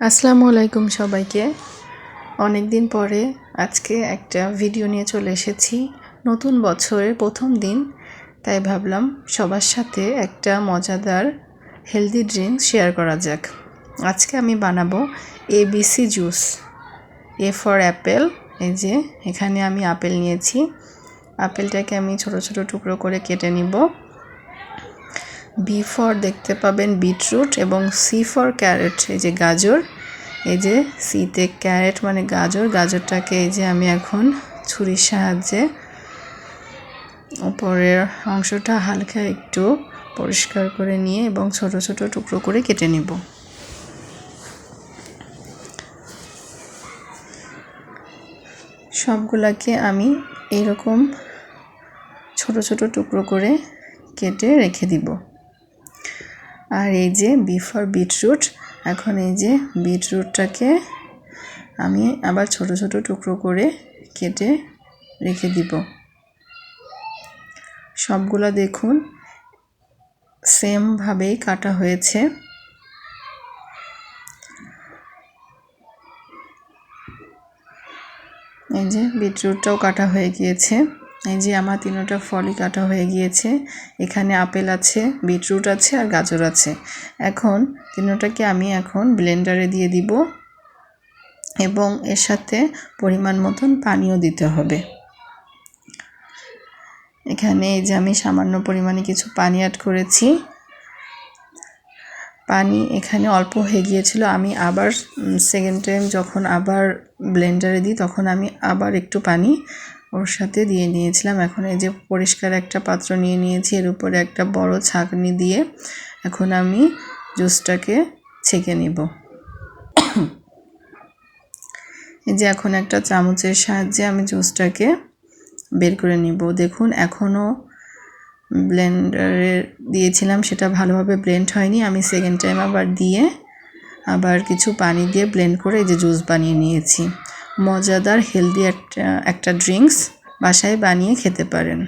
আসসালামু আলাইকুম সবাইকে। অনেক দিন পরে আজকে একটা ভিডিও নিয়ে চলে এসেছি। নতুন বছরের প্রথম দিন, তাই ভাবলাম সবার সাথে একটা মজাদার হেলদি ড্রিঙ্ক শেয়ার করা যাক। আজকে আমি বানাবো ABC juice A for apple এই যে এখানে আমি আপেল নিয়েছি। আপেলটাকে আমি ছোট ছোট টুকরো করে কেটে নিব। বি ফর দেখতে পাবেন বিটরুট এবং সি ফর ক্যারেট এই যে গাজর, এই যে সিতে ক্যারেট মানে গাজর। গাজরটাকে এই যে আমি এখন ছুরির সাহায্যে উপরের অংশটা হালকা একটু পরিষ্কার করে নিয়ে এবং ছোট ছোট টুকরো করে কেটে নিব। সবগুলাকে আমি এরকম ছোট ছোট টুকরো করে কেটে রেখে দিব। আর এই যে বিফর বিটরুট এখন এই যে বিটরুটটাকে আমি আবার ছোট ছোট টুকরো করে কেটে রেখে দিব। সবগুলো দেখুন সেমভাবেই কাটা হয়েছে। এই যে বিটরুটটাও কাটা হয়ে গিয়েছে। এই যে আমার তিনোটা ফলই কাটা হয়ে গিয়েছে। এখানে আপেল আছে, বিটরুট আছে আর গাজর আছে। এখন তিনোটাকে আমি এখন ব্লেন্ডারে দিয়ে দিব এবং এর সাথে পরিমাণ মতন পানিও দিতে হবে। এখানে এই যে আমি সামান্য পরিমাণে কিছু পানি অ্যাড করেছি। পানি এখানে অল্প হয়ে গিয়েছিল। আমি আবার সেকেন্ড টাইম যখন আবার ব্লেন্ডারে দিই, তখন আমি আবার একটু পানি ওর সাথে দিয়ে নিয়েছিলাম। এখন এই যে পরিষ্কার একটা পাত্র নিয়ে নিয়েছি, এর উপরে একটা বড় ছাঁকনি দিয়ে এখন আমি জুসটাকে ছেঁকে নিব। এই যে এখন একটা চামচের সাহায্যে আমি জুসটাকে বের করে নিব। দেখুন এখনও ব্লেন্ডারে দিয়েছিলাম, সেটা ভালোভাবে ব্লেন্ড হয়নি। আমি সেকেন্ড টাইম আবার দিয়ে আবার কিছু পানি দিয়ে ব্লেন্ড করে এই যে জুস বানিয়ে নিয়েছি। মজাদার হেলদি একটা একটা ড্রিঙ্কস বাসায় বানিয়ে খেতে পারেন।